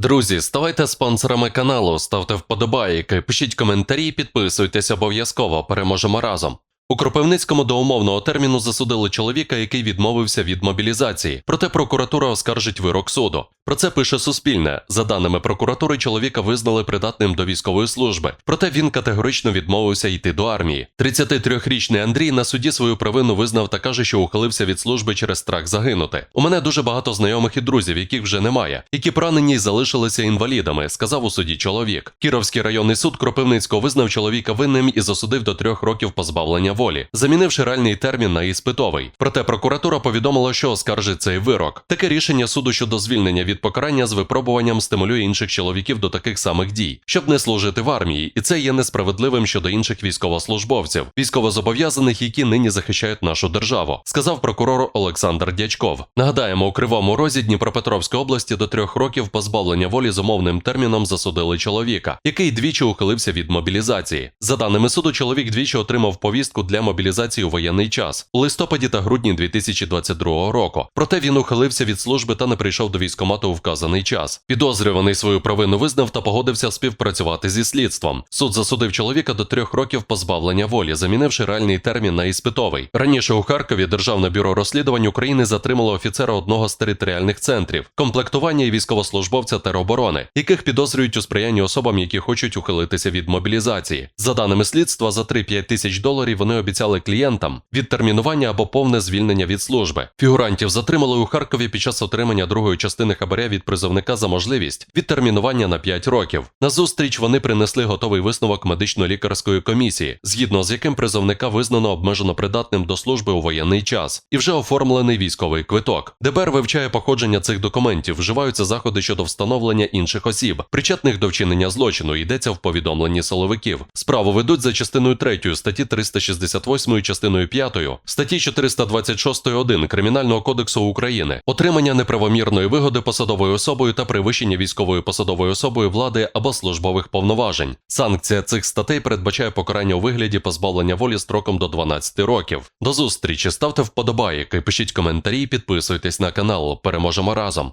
Друзі, ставайте спонсорами каналу, ставте вподобайки, пишіть коментарі, підписуйтесь обов'язково. Переможемо разом. У Кропивницькому до умовного терміну засудили чоловіка, який відмовився від мобілізації. Проте прокуратура оскаржить вирок суду. Про це пише Суспільне. За даними прокуратури, чоловіка визнали придатним до військової служби. Проте він категорично відмовився йти до армії. 33-річний Андрій на суді свою провину визнав та каже, що ухилився від служби через страх загинути. У мене дуже багато знайомих і друзів, яких вже немає, які поранені й залишилися інвалідами, сказав у суді чоловік. Кіровський районний суд Кропивницького визнав чоловіка винним і засудив до трьох років позбавлення волі, замінивши реальний термін на іспитовий. Проте прокуратура повідомила, що оскаржить цей вирок. Таке рішення суду щодо звільнення від покарання з випробуванням стимулює інших чоловіків до таких самих дій, щоб не служити в армії, і це є несправедливим щодо інших військовослужбовців, військовозобов'язаних, які нині захищають нашу державу, сказав прокурор Олександр Дячков. Нагадаємо, у Кривому Розі Дніпропетровської області до трьох років позбавлення волі з умовним терміном засудили чоловіка, який двічі ухилився від мобілізації. За даними суду, чоловік двічі отримав повістку для мобілізації у воєнний час у листопаді та грудні 2022 року. Проте він ухилився від служби та не прийшов до військкомату у вказаний час. Підозрюваний свою провину визнав та погодився співпрацювати зі слідством. Суд засудив чоловіка до трьох років позбавлення волі, замінивши реальний термін на іспитовий. Раніше у Харкові Державне бюро розслідувань України затримало офіцера одного з територіальних центрів комплектування і військовослужбовця тероборони, яких підозрюють у сприянні особам, які хочуть ухилитися від мобілізації. За даними слідства, за 3-5 тисяч доларів вони обіцяли клієнтам відтермінування або повне звільнення від служби. Фігурантів затримали у Харкові під час отримання другої частини хабаря від призовника за можливість відтермінування на 5 років. На зустріч вони принесли готовий висновок медично-лікарської комісії, згідно з яким призовника визнано обмежено придатним до служби у воєнний час, і вже оформлений військовий квиток. ДБР вивчає походження цих документів, вживаються заходи щодо встановлення інших осіб, причетних до вчинення злочину. Йдеться в повідомленні силовиків. Справу ведуть за частиною 3 статті 368 частиною 5 статті 426.1 Кримінального кодексу України, отримання неправомірної вигоди посадовою особою та перевищення військовою посадовою особою влади або службових повноважень. Санкція цих статей передбачає покарання у вигляді позбавлення волі строком до 12 років. До зустрічі ставте вподобайки, пишіть коментарі, і підписуйтесь на канал. Переможемо разом.